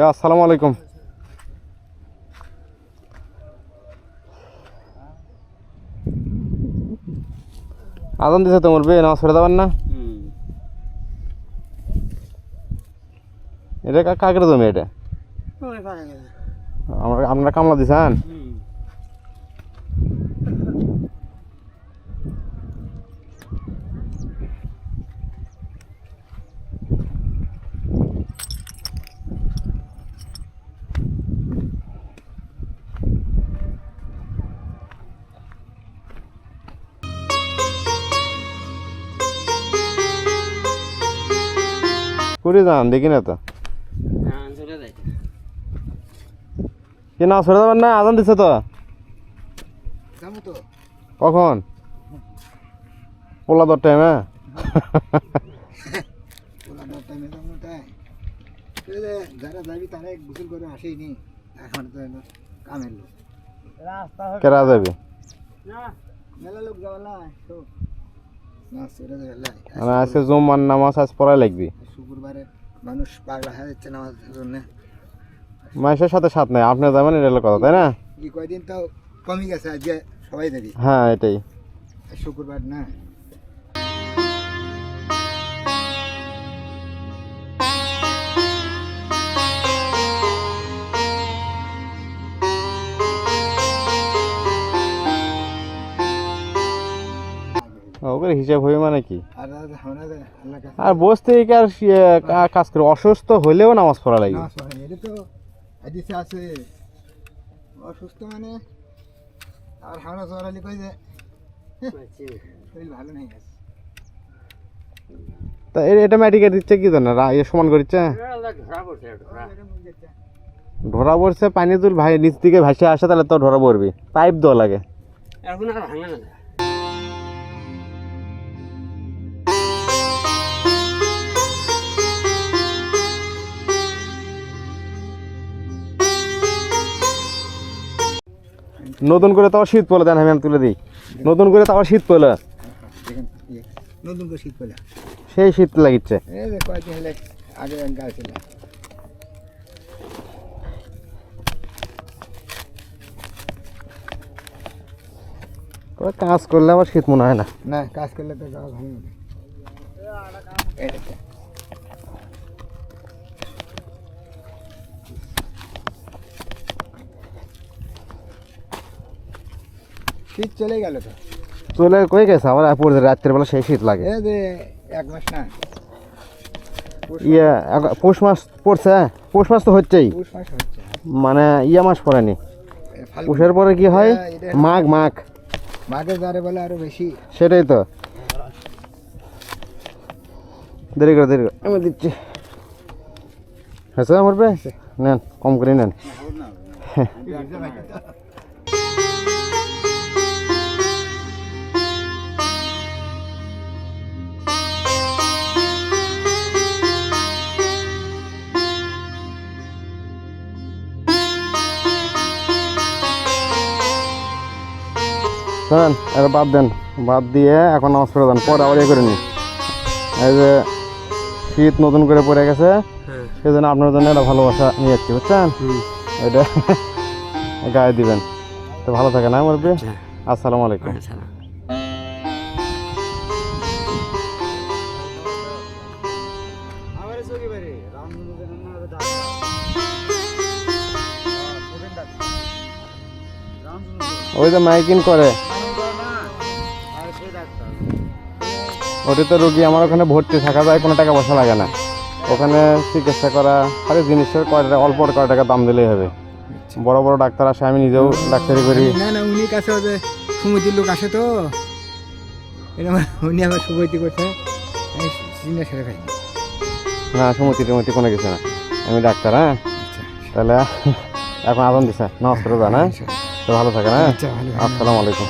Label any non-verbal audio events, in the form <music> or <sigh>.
ওই, আসসালামু আলাইকুম। আদান দিছে তোমার বে নামাজ পড়ে দেবেন না? এটা কা- কাকের জমি এটা? আমরা আপনারা কামলা দিছেন? করে যান দেখি না তো। কি নামাজ পড়ে দেবেন না আজান দিছে তো? কখন? পোলা দর টাইমে যারা যাবি তারা গোসল করে আসেইনি এখন তো কামের লোক রাস্তা কেরা যাবি? মেলা লোক যাওয়ালা তো। না মানে আজকে জুম্মার নামাজ আজ পড়াই লাগবে? শুক্রবারে মানুষ পাগলা হয়ে যাচ্ছে নামাজের জন্য। মানুষের সাথে সাথ নাই আপনি যাবেন এটা হলো কথা তাই না? এই কয়দিন তো কমই গেছে আজকে সবাই দেখি হ্যাঁ এটাই। শুক্রবার না। ওগুলো হিসাব হয়ে মানে কি? আর বসতে আর কাজ করে? অসুস্থ হলেও নামাজ পড়া লাগে। অসুস্থ মানে আর হাওড়া চড়ালি কই যে ভালো নেই তা এ- এটা দিচ্ছে কি জানে রা- ইয়ে সমান করছে ধরা পড়ছে পানি তুল ভাই নিচ দিকে ভাসে আসে তাহলে তো ধরা পড়বি পাইপ দেওয়া লাগে। এখন আর ভাঙে না। নতুন করে তাও শীত পড়লে দেন আমি তুলে দিই। নতুন করে তাও শীত পড়ল। নতুন করে শীত পেলে সেই শীত লাগিচ্ছে। আগে তবে কাজ করলে আবার শীত মনে হয় না। না কাজ করলে তো ভালো হবে এই দেখো। শীত চলে গেল তো। চলে কই গেছে? আবার পড়ছে রাত্রের বেলা সেই শীত লাগে। এই যে এক মাস না। ইয়ে পৌষ মাস পড়ছে পৌষ মাস তো হচ্ছেই। মানে ইয়া মাস পড়েনি। পৌষের পরে কি হয়? মাঘ মাঘ। মাঘের দ্বারে বলে আরও বেশি। সেটাই তো। দেরি করে দেরি করে। আমি দিচ্ছি। হয়েছে আমার বে নেন কম করে নেন। <laughs> শোনেন এটা বাদ দেন। বাদ দিয়ে এখন নামাজ পড়ে দেন পরে আবার ইয়ে করে নি এই যে শীত নতুন করে পড়ে গেছে হ্যাঁ। সেই জন্য আপনার জন্য একটা ভালোবাসা নিয়ে যাচ্ছি বুঝছেন? এটা <laughs> গায়ে দিবেন। তো ভালো থাকে না মুরব্বী? হ্যাঁ। আসসালামু আলাইকুম। ওই যে মাইকিং করে। ওটি তো রুগী আমার ওখানে ভর্তি থাকা যায় কোনো টাকা পয়সা লাগে না। ওখানে চিকিৎসা করা খালি জিনিসের কয় টাকা অল্প কয় টাকা দাম দিলেই হবে। বড় বড় ডাক্তার আসে আমি নিজেও ডাক্তারি করি। না না উনি কাছে যে সমিতির লোক আসে তো। এরকম উনি আবার সুবৈতি করছে আমি চিনে সেরে খাই না সুমতি টুমতি কোনো কিছু না। আমি ডাক্তার হ্যাঁ? আচ্ছা। তাহলে এখন আদান দিছে নমস্কার জান হ্যাঁ তো ভালো থাকেন হ্যাঁ? আচ্ছা আসসালামু আলাইকুম।